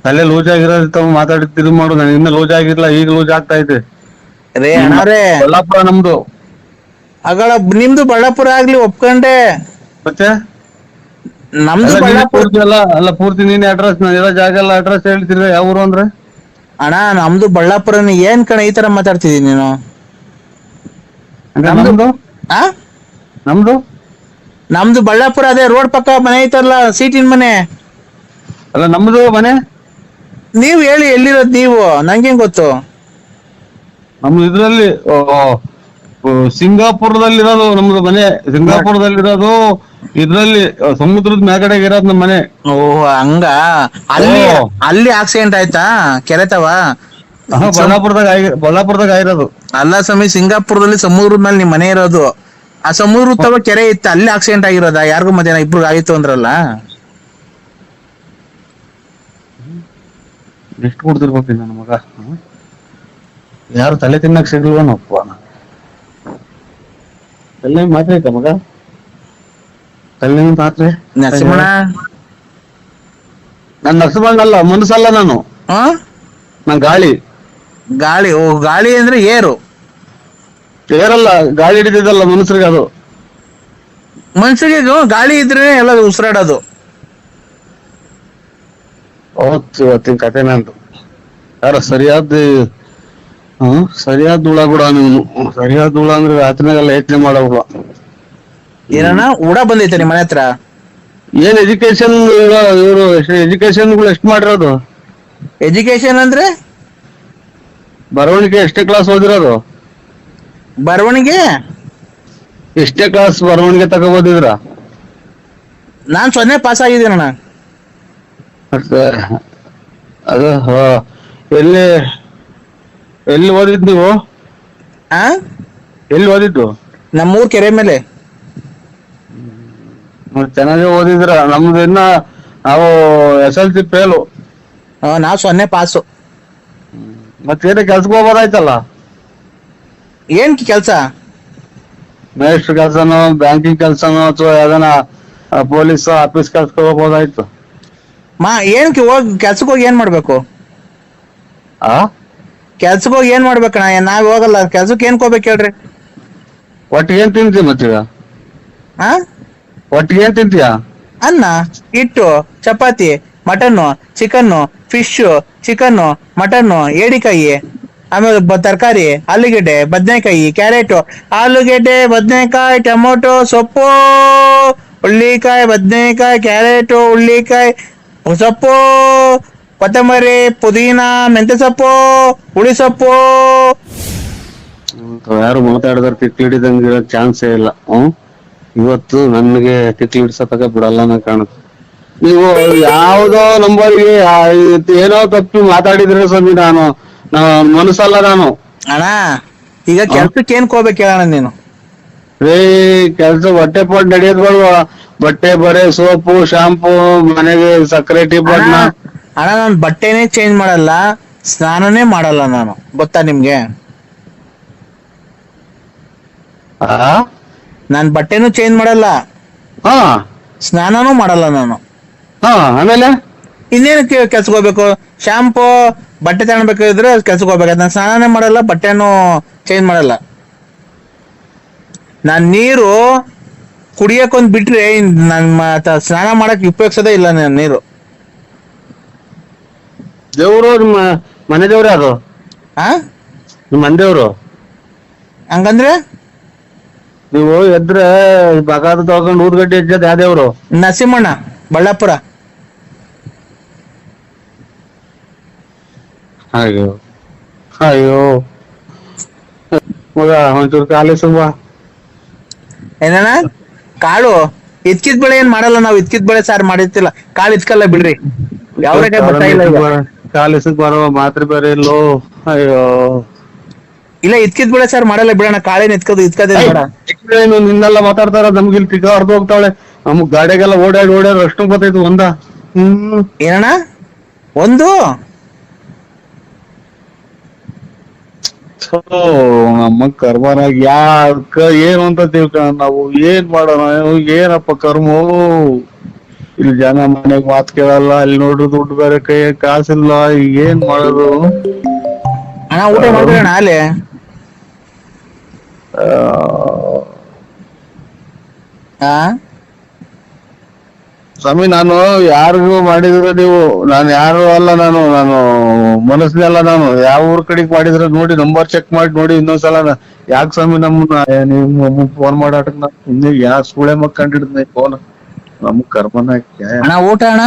ತಲೆ ಲೂಜ್ ಆಗಿರೋದು ತಾವು ಮಾತಾಡ್ತಿದ್ ಮಾಡು ನಾನು ಇನ್ನ ಲೂಜ್ ಆಗಿರ್ಲಿಲ್ಲ ಈಗ ಲೂಜ್ ಆಗ್ತಾ ಐತೆ ರೇ ಅಣ್ಣವ್ರೆ ನಮ್ದು. ಅಗಳ ನಿಮ್ದು ಬಳ್ಳಾಪುರ ಆಗ್ಲಿ ಒಪ್ಕೊಂಡೆ. ಮತ್ತೆ? ನಮ್ದು ಅಲ್ಲ, ನೀನೇ ಪೂರ್ತಿ ಅಲ್ಲ ಅಲ್ಲ ಪೂರ್ತಿ ನೀನೆ ಅಡ್ರೆಸ್ ನಾನು ಇರೋ ಜಾಗ ಎಲ್ಲ ಅಡ್ರೆಸ್ ಹೇಳ್ತಿದ್ರೆ ಯಾವ ಊರು ಅಂದ್ರೆ? ಅಣ್ಣ ನಮ್ದು ಬಳ್ಳಾಪುರನ ಏನ್ ಕಣ ಈ ತರ ಮಾತಾಡ್ತಿದೀನಿ ನೀನು? ನಮ್ದು- ಆ? ನಮ್ದು? ನಮ್ದು ಬಳ್ಳಾಪುರ ಅದೇ ರೋಡ್ ಪಕ್ಕ ಮನೆ ಐತಲ್ಲ ಸೀಟಿನ ಮನೆ. ಅಲ್ಲ ನಮ್ದು ಮನೆ? ನೀವ್ ಹೇಳಿ ಎಲ್ಲಿರೋದ್ ನೀವು? ನಂಗೇನ್ ಗೊತ್ತು? ನಮ್ದು ಇದ್ರಲ್ಲಿ ಸಿಂಗಾಪುರದಲ್ಲಿರೋದು ನಮ್ದು ಮನೆ. ಸಿಂಗಾಪುರದಲ್ಲಿರೋದು ಇದ್ರಲ್ಲಿ ಸಮುದ್ರದ ಮ್ಯಾಗಡೆಗೆ ಇರೋದು ನಮ್ಮ ಮನೆ. ಓ ಹಂಗ? ಅಲ್ಲಿ ಅಲ್ಲಿ ಆಕ್ಸಿಡೆಂಟ್ ಆಯ್ತಾ? ಕೆರೆತವ? ಬಳ್ಳಾಪುರದಾಗ ಬಳ್ಳಾಪುರದಾಗ ಆಗಿರೋದು. ಅಲ್ಲ ಸ್ವಾಮಿ ಸಿಂಗಾಪುರದಲ್ಲಿ ಸಮುದ್ರದ ಮೇಲೆ ನಿಮ್ ಮನೆ ಇರೋದು. ಆ ಸಮುದ್ರ ತವ ಕೆರೆ ಇತ್ತು ಅಲ್ಲಿ ಆಕ್ಸಿಡೆಂಟ್ ಆಗಿರೋದ? ಯಾರಿಗೂ ಮಧ್ಯಾಹ್ನ ಇಬ್ರು ಆಯ್ತು ಅಂದ್ರಲ್ಲ? ಎಷ್ಟು ಕೊಡ್ತಿರ್ಬೇಕು ನನ್ನ ಮಗ? ಯಾರು ತಲೆ ತಿನ್ನಕ್ ಸಿಗ್ಲಿಲ್ವನಪ್ಪ ತಲೆ ಮಾತ್ರ ಐತ ಮಗ? ತಲೆ ಪಾತ್ರೆ? ನರಸಿಂಹಣ್ಣ. ನಾನು ನರಸಿಂಹಣ್ಣಲ್ಲ ಮನಸ್ಸಲ್ಲ ನಾನು. ಹಾ? ನಾನು ಗಾಳಿ. ಗಾಳಿ ಓ ಗಾಳಿ ಅಂದ್ರೆ ಏರು. ಏರಲ್ಲ ಗಾಳಿ ಹಿಡಿದಿದ್ದಲ್ಲ ಮನುಷ್ಯರಿಗೆ ಅದು. ಮನುಷ್ಯರಿಗೆ ಗಾಳಿ ಇದ್ರೆ ಎಲ್ಲ ಉಸಿರಾಡೋದು. ಅವತ್ತು ಇವತ್ತಿನ ಕತೆ ನಂದು. ಯಾರ ಸರಿಯಾದ ಹ್ಮ್ ಸರಿಯಾದ ಹುಳ ಕೂಡ ನೀನು. ಸರಿಯಾದ ಹುಳ ಅಂದ್ರೆ ರಾತ್ರಿನಾಗೆಲ್ಲ ಯೋಚನೆ ಮಾಡೋ ಹುಳ ಏನಣ್ಣ? ಉಡ ಬಂದೈತೆ ನಿಮ್ಮ ಮನೆ ಹತ್ರ? ಏನ್ ಎಜುಕೇಶನ್ ಇವರು ಎಜುಕೇಶನ್ಗಳು ಎಷ್ಟು ಮಾಡಿರೋದು? ಎಜುಕೇಶನ್ ಅಂದ್ರೆ? ಬರವಣಿಗೆ ಎಷ್ಟೇ ಕ್ಲಾಸ್ ಓದಿರೋದು? ಬರವಣಿಗೆ? ಎಷ್ಟೇ ಕ್ಲಾಸ್ ಬರವಣಿಗೆ ತಗೋಬೋದಿದ್ರ? ನಾನ್ ಸೊನ್ನೆ ಪಾಸ್ ಆಗಿದ್ದೀನಣ್ಣ. ಅದು ಎಲ್ಲಿ ಎಲ್ಲಿ ಓದಿದ್ ನೀವು? ಆ? ಎಲ್ಲಿ ಓದಿದ್ದು? ನಮ್ಮೂರ್ ಕೆರೆ ಮೇಲೆ. ಚೆನ್ನಾಗಿ ಓದಿದ್ರ ನಮ್ದು ಇನ್ನ ನಾವು ಎಸ್ ಎಲ್ ಸಿ ಫೇಲು. ಆ, ನಾವ್ ಸೊನ್ನೆ ಪಾಸು. ಮತ್ತೇನು ಕೆಲ್ಸಕ್ಕೆ ಹೋಗೋದಾಯ್ತಲ್ಲ? ಏನ್ ಕೆಲ್ಸ? ಮೇಸ್ಟ್ರ್ ಕೆಲ್ಸನೋ ಬ್ಯಾಂಕಿಂಗ್ ಕೆಲ್ಸನೋ ಅಥವಾ ಯಾವ್ದಾನ ಪೊಲೀಸ್ ಆಫೀಸ್ ಕೆಲ್ಸಕ್ಕೆ ಹೋಗ್ಬೋದಾಯ್ತು ಮಾ ಏನಕ್ಕೆ ಹೋಗ್ ಕೆಲ್ಸಕ್ಕೆ ಹೋಗಿ ಏನ್ ಮಾಡ್ಬೇಕು? ಆ? ಕೆಲ್ಸಕ್ಕೆ ಹೋಗಿ ಏನ್ ಮಾಡ್ಬೇಕಣ್ಣ ಏನ್ ನಾವ್ ಹೋಗಲ್ಲ. ಕೆಲ್ಸಕ್ಕೆ ಏನ್ ಕೋಬೇಕು ಹೇಳ್ರಿ? ಒಟ್ಟಿಗೆ ಏನ್ ತಿಂತೀಯ ಮತ್ತೀಗ? ಆ? ಒಟ್ಟಿಗೆ ಏನ್ ತಿಂತೀಯ? ಅನ್ನ ಹಿಟ್ಟು chapati mutton chicken fish chicken mutton ಏಡಿಕಾಯಿ ಆಮೇಲೆ ಬ- ತರಕಾರಿ ಆಲೂಗೆಡ್ಡೆ ಬದನೆಕಾಯಿ ಕ್ಯಾರೆಟು ಆಲೂಗೆಡ್ಡೆ ಬದನೆಕಾಯಿ ಟೊಮೊಟೊ ಸೊಪ್ಪು ಹುಳ್ಳಿಕಾಯಿ ಬದನೆಕಾಯಿ ಕ್ಯಾರೆಟು ಹುಳ್ಳಿಕಾಯಿ ಸೊಪ್ಪು ಕೊತ್ತಂಬರಿ ಪುದೀನ ಮೆಂತೆ ಸೊಪ್ಪು ಹುಳಿ ಸೊಪ್ಪು ಯಾರು ಮಾತಾಡಿದ್ರೆ ತಿಕ್ಲಿ ಹಿಡಿದಂಗ ಇರೋ ಚಾನ್ಸೇ ಇಲ್ಲ. ಹ್ಮ್? ಇವತ್ತು ನನಗೆ ತಿಕ್ಲಿ ಹಿಡ್ಸತಕ ಬಿಡಲ್ಲ ಕಾಣುತ್ತೆ ನೀವು ಯಾವ್ದೋ ನಂಬರ್ಗೆ ಏನೋ ತಪ್ಪಿ ಮಾತಾಡಿದ್ರೆ ಸ್ವಾಮಿ ನಾನು. ಮನಸ್ಸಲ್ಲ ನಾನು. ಅಣ್ಣ ಈಗ ಕೆಲ್ಸಕ್ಕೆ ಏನ್ ಕೋಬೇಕು ಹೇಳಣ್ಣ ನೀನು? ರೇ ಕೆಲ್ಸ ಹೊಟ್ಟೆ ಪಾಟ್ ನಡೆಯೋದ್ ಬಟ್ಟೆ ಬರೆ ಸೋಪು ಶಾಂಪು ಮನೆಗೆ ಸಕ್ರೆ ಟೀ ಪಟ್ನ ಅಣ್ಣ ನಾನು ಬಟ್ಟೆನೇ ಚೇಂಜ್ ಮಾಡಲ್ಲ ಸ್ನಾನನೇ ಮಾಡಲ್ಲ ನಾನು. ಗೊತ್ತಾ ನಿಮ್ಗೆ? ಆ? ನಾನ್ ಬಟ್ಟೆನೂ ಚೇಂಜ್ ಮಾಡಲ್ಲ. ಹಾ. ಸ್ನಾನನೂ ಮಾಡಲ್ಲ ನಾನು. ಹಾ ಆಮೇಲೆ? ಇನ್ನೇನಕ್ಕೆ ಕೆಲ್ಸಕ್ಕೆ ಹೋಗ್ಬೇಕು? ಶಾಂಪೂ ಬಟ್ಟೆ ತಗೊಳ್ಬೇಕಾದ್ರೆ ಕೆಲ್ಸಕ್ಕೆ ಹೋಗ್ಬೇಕು. ನಾನು ಸ್ನಾನನೇ ಮಾಡಲ್ಲ ಬಟ್ಟೆನೂ ಚೇಂಜ್ ಮಾಡಲ್ಲ. ನಾನ್ ನೀರು ಕುಡಿಯಕ್ಕೊಂದ್ ಬಿಟ್ರೆ ನನ್ನ ಸ್ನಾನ ಮಾಡಕ್ ಉಪಯೋಗಿಸೋದೇ ಇಲ್ಲ ನಾನು ನೀರು. ದೇವ್ರು ನಿಮ್ಮ ಮನೆ ದೇವ್ರ ಅದು ಹಾ ನಿಮ್ಮ ಮನೆ ದೇವ್ರು ಹಂಗಂದ್ರೆ? ನೀವು ಎದ್ರೆ ಬಗಾದ ತಗೊಂಡು ಊದ್ಗಡ್ಡೆ ಹೆಚ್ಚದ ಯಾವ ದೇವ್ರು? ನರಸಿಂಹಣ್ಣ ಬಳ್ಳಾಪುರ. ಅಯ್ಯೋ ಅಯ್ಯೋ. ಮಗ ಒಂಚೂರು ಕಾಲಿ ಸುಮ್ಮ ಏನಣ್ಣ? ಕಾಳು? ಇದ್ಕಿದ್ ಬೆಳೆ ಏನ್ ಮಾಡಲ್ಲ ನಾವು ಇದ್ಕಿದ್ ಬೆಳೆ ಸಾರ್ ಮಾಡಿರ್ತಿಲ್ಲ. ಕಾಳು ಇದ್ಕಲ್ಲ ಬಿಡ್ರಿ. ಯಾವ್ದೇ ಬರ್ತಾ ಇಲ್ಲ ಈಗ. ಕಾಲಿಸಕ್ ಬರೋ ಮಾತ್ರ ಬೇರೆ ಇಲ್ಲೋ. ಅಯ್ಯೋ. ಇಲ್ಲ ಇದ್ಕಿದ್ ಬಿಡ ಸರ್ ಮಾಡಲ್ಲ ಬಿಡೋಣ. ಕಾಳೇನ್ ಇದ್ಕದು ಇದ್ಕದೇ ಬೇಡ. ಏನು ನಿನ್ನೆಲ್ಲ ಮಾತಾಡ್ತಾರ ನಮ್ಗೆ ಇಲ್ಲಿ ಟಿಕ ಹರ್ದು ಹೋಗ್ತಾಳೆ ನಮ್ಗ್ ಗಾಡಿಗೆಲ್ಲ ಓಡಾಡಿ ಓಡಾಡಿ ಅಷ್ಟು ಬರ್ತೈತಿ ಒಂದ. ಹ್ಮ್. ಏನಣ್ಣ? ಒಂದು? ನಮ್ಮ ಕರ್ಮನಾಗ ಯಾಕ ಏನು ಅಂತ ತಿಳ್ಕೊಂಡ್ ನಾವು ಏನ್ ಮಾಡೋಣ ಏನಪ್ಪ ಕರ್ಮೋ? ಇಲ್ಲಿ ಜನ ಮನೆಗ್ ಮಾತ್ ಕೇಳಲ್ಲ ಅಲ್ಲಿ ನೋಡ್ರಿ ದುಡ್ಡು ಬೇರೆ ಕೈ ಕಾಸಿಲ್ಲ ಈಗ ಏನ್ ಮಾಡೋದು? ಅಣ್ಣ ಊಟ ಅಲ್ಲಿ? ಸ್ವಾಮಿ ನಾನು ಯಾರಿಗೂ ಮಾಡಿದ್ರ ನೀವು ನಾನು ಯಾರು ಅಲ್ಲ ನಾನು ನಾನು ಮನಸ್ಸಿನ ಅಲ್ಲ ನಾನು. ಯಾವ ಊರ್ ಕಡೆಗೆ ಮಾಡಿದ್ರ ನೋಡಿ ನಂಬರ್ ಚೆಕ್ ಮಾಡಿ ನೋಡಿ ಇನ್ನೊಂದ್ಸಲ ಯಾಕೆ ಸ್ವಾಮಿ ನಮ್ಮನ್ನ ನೀವು ಫೋನ್ ಮಾಡಾಟ ಯಾಕೆ ಸುಳೆ ಮಕ್ಕಂಡಿಡ್ದ ಫೋನ್ ನಮ್ ಕರ್ಮನ ಅಣ್ಣ ಊಟ ಅಣ್ಣ?